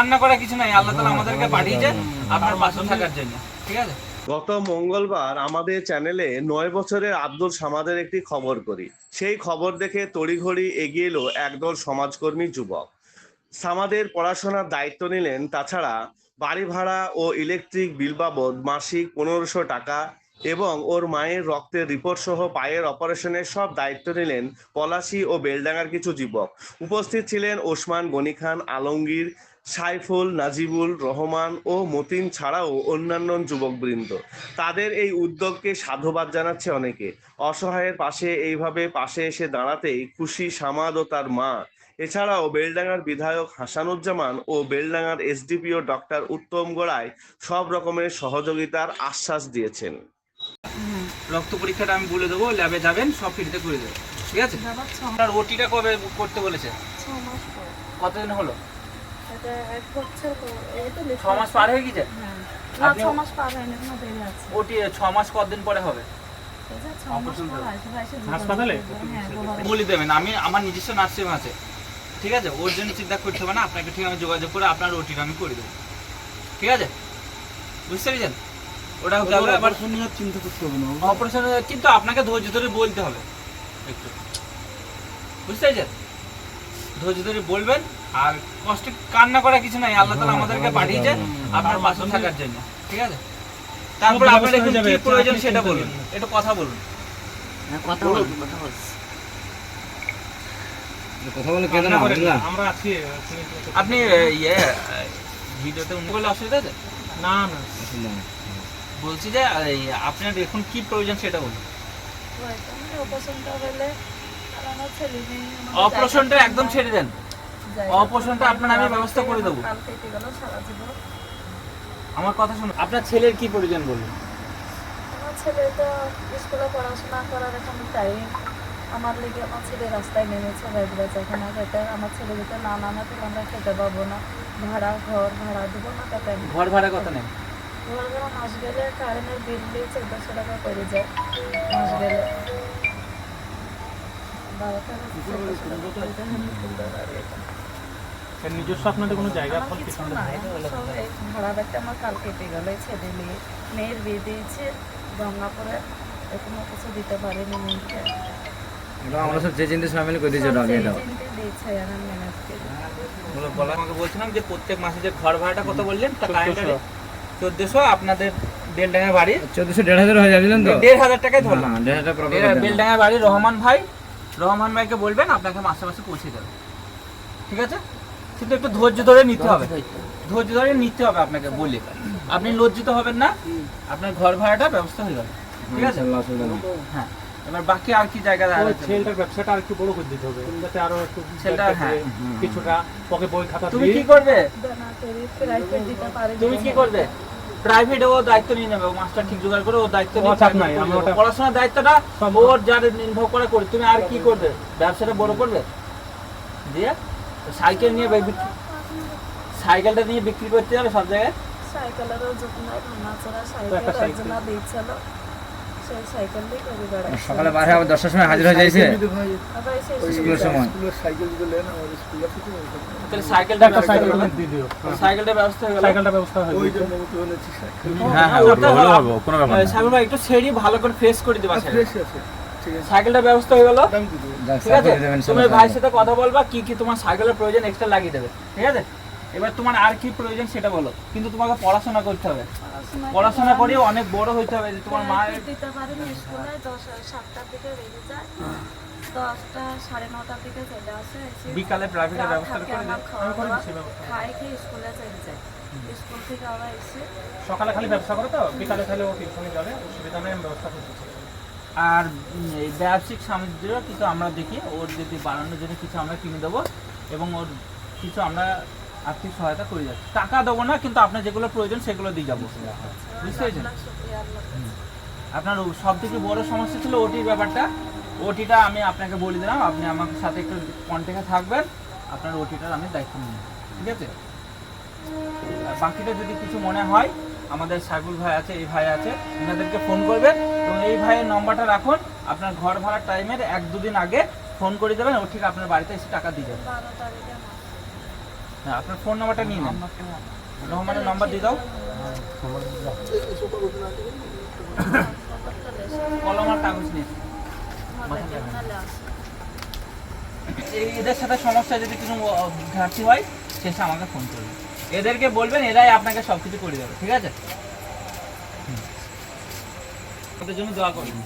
কান্না করা কিছু নাই, আল্লাহ তালা আমাদেরকে পাঠিয়েছে আপনার পাশে থাকার জন্য। ঠিক আছে? গত মঙ্গলবার আমাদের চ্যানেলে নয় বছরের আব্দুল সামাদের একটি খবর করি। সেই খবর দেখে তড়িঘড়ি এগিয়ে এলো একদল সমাজকর্মী যুবক। সামাদের পড়াশোনার দায়িত্ব নিলেন, তাছাড়া বাড়ি ভাড়া ও ইলেকট্রিক বিল বাবদ মাসিক পনেরোশো টাকা এবং ওর মায়ের রক্তের রিপোর্ট সহ পায়ের অপারেশনের সব দায়িত্ব নিলেন পলাশী ও বেলডাঙ্গার কিছু যুবক। উপস্থিত ছিলেন ওসমান গনি খান, আলমগীর সাইফুল নাজিবুল রহমান ও মতিন ছাড়াও অন্যান্য যুবকবৃন্দ। তাদের এই উদ্যোগকে সাধুবাদ জানাচ্ছে অনেকে। অসহায়ের পাশে এইভাবে পাশে এসে দাঁড়াতেই খুশি সামাদ ও তার মা। এছাড়াও বেলডাঙ্গার বিধায়ক হাসানুজ্জামান ও বেলডাঙ্গার এসডিপিও ডক্টর উত্তম গোড়ায় সব রকমের সহযোগিতার আশ্বাস দিয়েছেন। রক্ত পরীক্ষাটা আমি বলে দেবো ল্যাবে যাবেন সব ফ্রিতে করে দেবো ঠিক আছে? ওটিটা কবে করতে বলেছে? কতদিন হলো? এটা এক বছর পর- এই তো ছ মাস পার হয়ে গেছে? হ্যাঁ। আপনি- মাস পার হয়নি এখনও দেরি আছে। ওটি ছ মাস কতদিন পরে হবে? হাসপাতালে? হ্যাঁ। বলে দেবেন আমি আমার নিজস্ব নার্সিং আছে ঠিক আছে? ওর জন্য চিন্তা করতে হবে না আপনাকে ঠিক আমি যোগাযোগ করে আপনার ওটিটা আমি করে দেবো। ঠিক আছে? বুঝতে পেরেছেন? ওটা গেল আবার চিন্তা করতে হবে না অপারেশন কিন্তু আপনাকে ধৈর্য ধরে বলতে হবে একটু। বুঝতে পেরেছেন? ধৈর্য ধরে বলবেন আর কষ্ট কান্না করা কিছু নাই আল্লাহ তালা আমাদেরকে পাঠিয়েছে আপনার পাশে থাকার জন্য। ঠিক আছে? তারপর আপনার এখন কি প্রয়োজন আপনি সেটা বলুন। একটু কথা বলুন। কথা বল কথা বল কথা বলে কেন কেন না বুঝলা আমরা আছি আপনি ইয়ে ভিডিওতে অন্য করলে অসুবিধা আছে? না না। বলছি যে আপনার এখন কি প্রয়োজন সেটা বলুন। অপারেশনটা একদম ছেড়ে দেন। অপারেশনটা আপনার আমি ব্যবস্থা করে দেবো। আমার কথা শুনুন। আপনার ছেলের কি প্রয়োজন বলুন? আমার ছেলে তো স্কুলে পড়াশোনা করার এখন টাইম আমার লেগে আমার ছেলে রাস্তায় নেমেছে আমার ছেলে যেতে না নামাতে আমরা খেতে পাবো না। ভাড়া ঘর ভাড়া দেবো না তাতে ঘর ভাড়া কত নেই ঘর ভাড়া মাস গেলে কারেন্টের বিল দিয়ে চোদ্দশো টাকা করে যায়। মাস নিজস্ব আপনাদের কোনো জায়গা আমার ফল কিছু পিছনে নাই? সব এই ভাড়া ব্যাগটা আমার কাল কেটে গেল ছেলে মেয়ে মেয়ের বিয়ে দিয়েছে গঙ্গাপুরে এখনও কিছু দিতে পারিনি মেয়েকে। আমরা সব যে চিন্তা করে দিয়েছে আগে আমি বলো আমাকে বলছিলাম যে প্রত্যেক মাসে যে ঘর ভাড়াটা কত বললেন? তা কারেন্টের চোদ্দশো আপনাদের বেলডাঙ্গা বাড়ি? চোদ্দশো দেড় হাজার হয়ে যাবেন তো? দেড় হাজার টাকায় ধরলাম। বেল- বেলডাঙ্গা বাড়ি রহমান ভাই রহমান ভাইকে বলবেন আপনাকে মাসে মাসে পৌঁছে দেবে। ঠিক আছে? কিন্তু একটু ধৈর্য ধরে নিতে হবে। ধৈর্য ধরে নিতে হবে আপনাকে বলে। আপনি লজ্জিত হবেন না। আপনার ঘর ভাড়াটা ব্যবস্থা হয়ে যাবে। ঠিক আছে? হ্যাঁ। এবার বাকি আর কি জায়গা আছে? ছেলেটার ব্যবসাটা আর একটু বড় করে দিতে হবে। যাতে আরও একটু ছেলেটা, হ্যাঁ। কিছুটা ওকে বই খাতা তুমি কি করবে? তুমি কি করবে? প্রাইভেট ও দায়িত্ব নিয়ে নেবে ও মাস্টার ঠিক জোগাড় করে ও দায়িত্ব নিয়ে পড়াশোনার দায়িত্বটা ওর যার নির্ভর করে করে। তুমি আর কি করবে? ব্যবসাটা বড় করবে? দিয়ে সাইকেল নিয়ে বিক্রি- সাইকেলটা নিয়ে বিক্রি করতে যাবে সব জায়গায়? সাইকেলেরও সাইকেল। সকালে বাইরে আবার দশটার সময় হাজির হয়ে যাইছে? স্কুলের সময়। সাইকেলটা ব্যবস্থা হয়ে গেল। দিয়ে দিও সাইকেলটা ব্যবস্থা হয়ে গেল। সাইকেলটা ব্যবস্থা হয়ে গেছে হ্যাঁ হ্যাঁ ওটা ওটা হলো হবে, হবে কোনো ব্যাপার না। সাইকেল ভাই একটু সেরি ভালো করে ফ্রেশ করে দিবা সাইকেলটা ব্যবস্থা হয়ে গেল। যাক, ঠিক আছে? তুমি ভাইয়ের সাথে কথা বলবা কি কি তোমার সাইকেলের প্রয়োজন এক্সট্রা লাগিয়ে দেবে। ঠিক আছে? এবার তোমার আর কি প্রয়োজন সেটা বলো। কিন্তু তোমাকে পড়াশোনা করতে হবে। পড়াশোনা করে অনেক বড় হইতে হবে যে তোমার মা দিতে পারি না স্কুলে দশ সাতটার দিকে বেরিয়ে যায়। দশটা সাড়ে নটার দিকে চলে আসে। বিকালে প্রাইভেটের ব্যবস্থা করে। খাই খেয়ে স্কুলে চলে যায়। স্কুল থেকে আবার এসে সকালে খালি ব্যবসা করে তো? বিকালে খালি ও টিউশনে যাবে অসুবিধা নেই আমি ব্যবস্থা করে দিচ্ছি। আর এই ব্যবসায়িক সামগ্রীও কিছু আমরা দেখি। ওর যদি বাড়ানোর জন্য কিছু আমরা কিনে দেবো এবং ওর কিছু আমরা আর্থিক সহায়তা করে যাচ্ছি। টাকা দেবো না, কিন্তু আপনার যেগুলো প্রয়োজন সেগুলো দিয়ে যাব। বুঝতে পেরেছেন? আপনার সব থেকে বড় সমস্যা ছিল ওটির ব্যাপারটা। ওটিটা আমি আপনাকে বলে দিলাম, আপনি আমার সাথে একটু কন্ট্যাক্টে থাকবেন। আপনার ওটিটার আমি দায়িত্ব নিই ঠিক আছে? বাকিটা যদি কিছু মনে হয়, আমাদের সাইবুল ভাই আছে, এই ভাই আছে, ওনাদেরকে ফোন করবেন। এবং এই ভাইয়ের নম্বরটা রাখুন, আপনার ঘর ভাড়ার টাইমের এক দুদিন আগে ফোন করে দেবেন, ও ঠিক আপনার বাড়িতে এসে টাকা দিয়ে যাবে। বারো তারিখে হ্যাঁ আপনার ফোন নাম্বারটা নিয়ে নেন। রহমানের নাম্বার দিয়ে দাও। কলম আর কাগজ নিয়ে এদের সাথে সমস্যা যদি আহ, ঘাটতি হয় শেষে আমাকে ফোন করবে। এদেরকে বলবেন এরাই আপনাকে সব কিছু করে দেবে ঠিক আছে। ওদের জন্য দোয়া করবেন।